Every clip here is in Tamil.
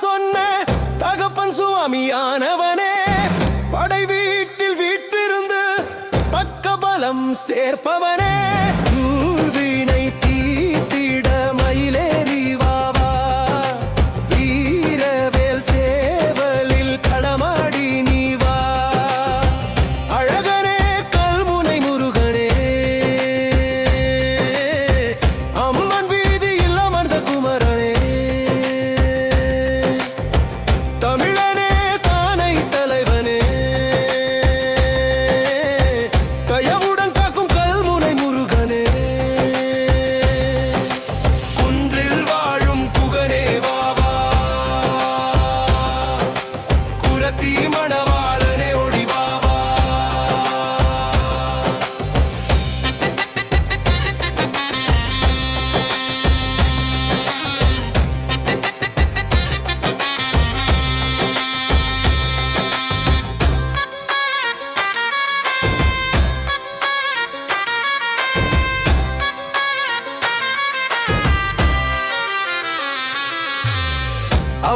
சொன்ன தகப்பன் சுவாமியானவனே படை வீட்டில் வீட்டிருந்து பக்க பலம் சேர்ப்பவனே.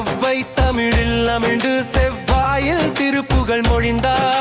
அவ்வை தமிழில் அமிழ்ந்து செவ்வாயில் திருப்புகள் மொழிந்தார்.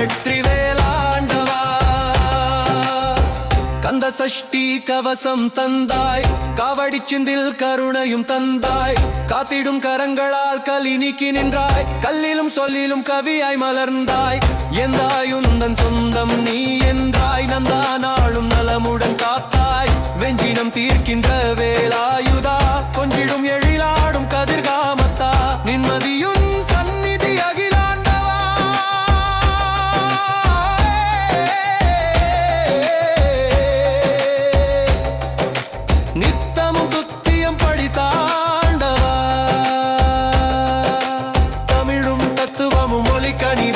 வெற்றி வேலாண்டவா கந்த சஷ்டி கவசம் தந்தாய். காவடி சிந்தில் கருணையும் தந்தாய். காத்திடும் கரங்களால் கலி நீக்கி நின்றாய். கல்லிலும் சொல்லிலும் கவியாய் மலர்ந்தாய். எந்தாயுந்தன் சொந்தம் நீ American